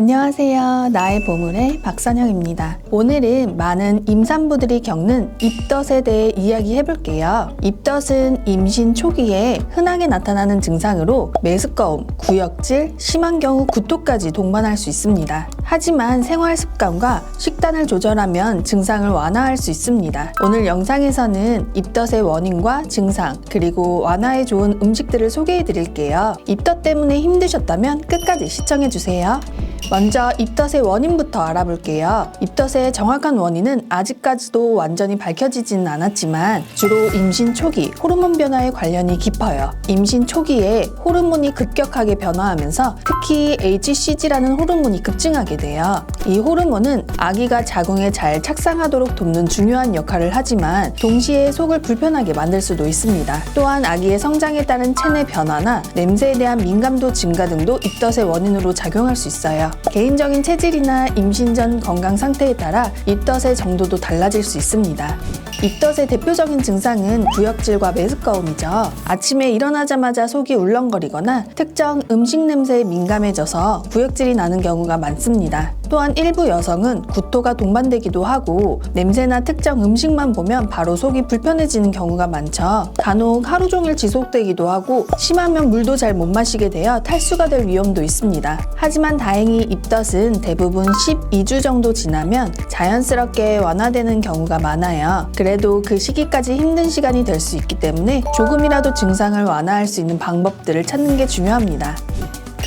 안녕하세요. 나의 보물의 박선영입니다. 오늘은 많은 임산부들이 겪는 입덧에 대해 이야기해 볼게요. 입덧은 임신 초기에 흔하게 나타나는 증상으로 메스꺼움, 구역질, 심한 경우 구토까지 동반할 수 있습니다. 하지만 생활 습관과 식단을 조절하면 증상을 완화할 수 있습니다. 오늘 영상에서는 입덧의 원인과 증상, 그리고 완화에 좋은 음식들을 소개해 드릴게요. 입덧 때문에 힘드셨다면 끝까지 시청해 주세요. 먼저 입덧의 원인부터 알아볼게요. 입덧의 정확한 원인은 아직까지도 완전히 밝혀지지는 않았지만 주로 임신 초기 호르몬 변화에 관련이 깊어요. 임신 초기에 호르몬이 급격하게 변화하면서 특히 HCG라는 호르몬이 급증하게 돼요. 이 호르몬은 아기가 자궁에 잘 착상하도록 돕는 중요한 역할을 하지만 동시에 속을 불편하게 만들 수도 있습니다. 또한 아기의 성장에 따른 체내 변화나 냄새에 대한 민감도 증가 등도 입덧의 원인으로 작용할 수 있어요. 개인적인 체질이나 임신 전 건강 상태에 따라 입덧의 정도도 달라질 수 있습니다. 입덧의 대표적인 증상은 구역질과 메스꺼움이죠. 아침에 일어나자마자 속이 울렁거리거나 특정 음식 냄새에 민감해져서 구역질이 나는 경우가 많습니다. 또한 일부 여성은 구토가 동반되기도 하고 냄새나 특정 음식만 보면 바로 속이 불편해지는 경우가 많죠. 간혹 하루 종일 지속되기도 하고 심하면 물도 잘 못 마시게 되어 탈수가 될 위험도 있습니다. 하지만 다행히 입덧은 대부분 12주 정도 지나면 자연스럽게 완화되는 경우가 많아요. 그래도 그 시기까지 힘든 시간이 될 수 있기 때문에 조금이라도 증상을 완화할 수 있는 방법들을 찾는 게 중요합니다.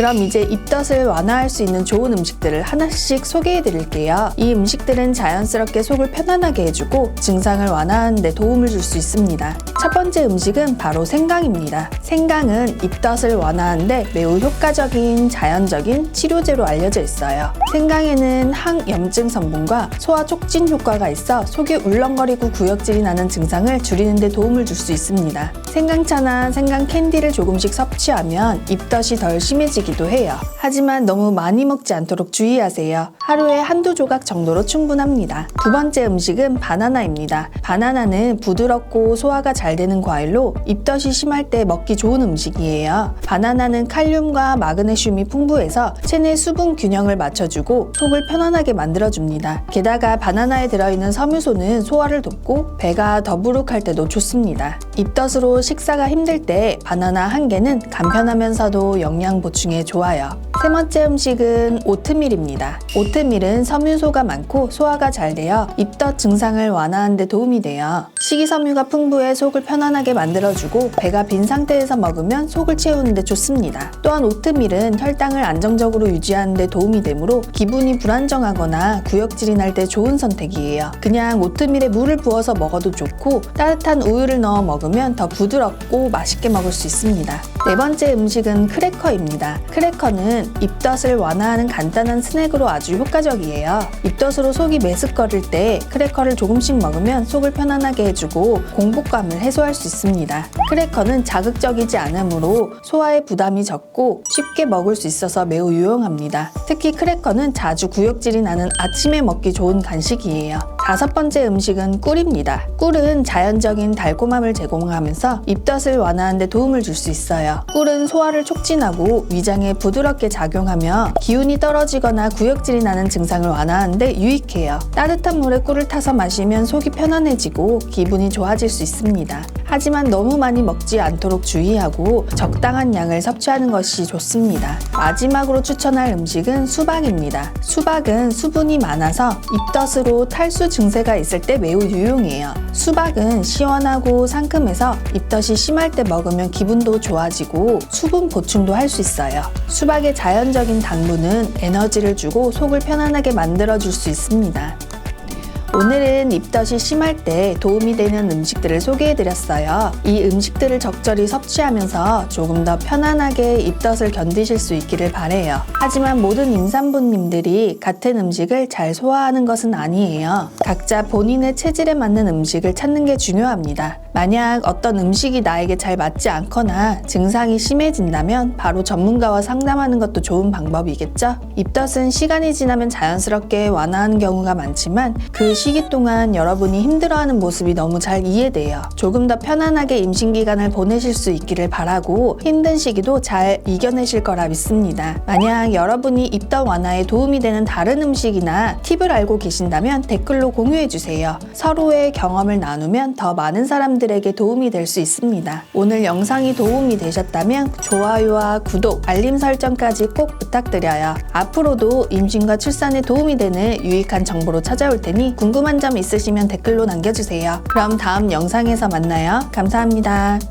그럼 이제 입덧을 완화할 수 있는 좋은 음식들을 하나씩 소개해 드릴게요. 이 음식들은 자연스럽게 속을 편안하게 해주고 증상을 완화하는 데 도움을 줄 수 있습니다. 첫 번째 음식은 바로 생강입니다. 생강은 입덧을 완화하는데 매우 효과적인 자연적인 치료제로 알려져 있어요. 생강에는 항염증 성분과 소화 촉진 효과가 있어 속이 울렁거리고 구역질이 나는 증상을 줄이는 데 도움을 줄 수 있습니다. 생강차나 생강 캔디를 조금씩 섭취하면 입덧이 덜 심해지기도 해요. 하지만 너무 많이 먹지 않도록 주의하세요. 하루에 한두 조각 정도로 충분합니다. 두 번째 음식은 바나나입니다. 바나나는 부드럽고 소화가 잘 되는 과일로 입덧이 심할 때 먹기 좋은 음식이에요. 바나나는 칼륨과 마그네슘이 풍부해서 체내 수분 균형을 맞춰주고 속을 편안하게 만들어줍니다. 게다가 바나나에 들어있는 섬유소는 소화를 돕고 배가 더부룩할 때도 좋습니다. 입덧으로 식사가 힘들 때 바나나 한 개는 간편하면서도 영양 보충에 좋아요. 세 번째 음식은 오트밀입니다. 오트밀은 섬유소가 많고 소화가 잘 되어 입덧 증상을 완화하는 데 도움이 돼요. 식이섬유가 풍부해 속을 편안하게 만들어주고 배가 빈 상태에서 먹으면 속을 채우는 데 좋습니다. 또한 오트밀은 혈당을 안정적으로 유지하는 데 도움이 되므로 기분이 불안정하거나 구역질이 날 때 좋은 선택이에요. 그냥 오트밀에 물을 부어서 먹어도 좋고 따뜻한 우유를 넣어 먹으면 더 부드럽고 맛있게 먹을 수 있습니다. 네 번째 음식은 크래커입니다. 크래커는 입덧을 완화하는 간단한 스낵으로 아주 효과적이에요. 입덧으로 속이 메스꺼릴 때 크래커를 조금씩 먹으면 속을 편안하게 해주고 공복감을 해소할 수 있습니다. 크래커는 자극적이지 않으므로 소화에 부담이 적고 쉽게 먹을 수 있어서 매우 유용합니다. 특히 크래커는 자주 구역질이 나는 아침에 먹기 좋은 간식이에요. 다섯 번째 음식은 꿀입니다. 꿀은 자연적인 달콤함을 제공하면서 입덧을 완화하는 데 도움을 줄 수 있어요. 꿀은 소화를 촉진하고 위장에 부드럽게 작용하며 기운이 떨어지거나 구역질이 나는 증상을 완화하는 데 유익해요. 따뜻한 물에 꿀을 타서 마시면 속이 편안해지고 기분이 좋아질 수 있습니다. 하지만 너무 많이 먹지 않도록 주의하고 적당한 양을 섭취하는 것이 좋습니다. 마지막으로 추천할 음식은 수박입니다. 수박은 수분이 많아서 입덧으로 탈수 증세가 있을 때 매우 유용해요. 수박은 시원하고 상큼해서 입덧이 심할 때 먹으면 기분도 좋아지고 수분 보충도 할 수 있어요. 수박의 자연적인 당분은 에너지를 주고 속을 편안하게 만들어줄 수 있습니다. 오늘은 입덧이 심할 때 도움이 되는 음식들을 소개해드렸어요. 이 음식들을 적절히 섭취하면서 조금 더 편안하게 입덧을 견디실 수 있기를 바래요. 하지만 모든 임산부님들이 같은 음식을 잘 소화하는 것은 아니에요. 각자 본인의 체질에 맞는 음식을 찾는 게 중요합니다. 만약 어떤 음식이 나에게 잘 맞지 않거나 증상이 심해진다면 바로 전문가와 상담하는 것도 좋은 방법이겠죠? 입덧은 시간이 지나면 자연스럽게 완화하는 경우가 많지만 그 시기 동안 여러분이 힘들어하는 모습이 너무 잘 이해돼요. 조금 더 편안하게 임신 기간을 보내실 수 있기를 바라고 힘든 시기도 잘 이겨내실 거라 믿습니다. 만약 여러분이 입덧 완화에 도움이 되는 다른 음식이나 팁을 알고 계신다면 댓글로 공유해 주세요. 서로의 경험을 나누면 더 많은 사람들에게 도움이 될 수 있습니다. 오늘 영상이 도움이 되셨다면 좋아요와 구독, 알림 설정까지 꼭 부탁드려요. 앞으로도 임신과 출산에 도움이 되는 유익한 정보로 찾아올 테니 궁금한 점 있으시면 댓글로 남겨주세요. 그럼 다음 영상에서 만나요. 감사합니다.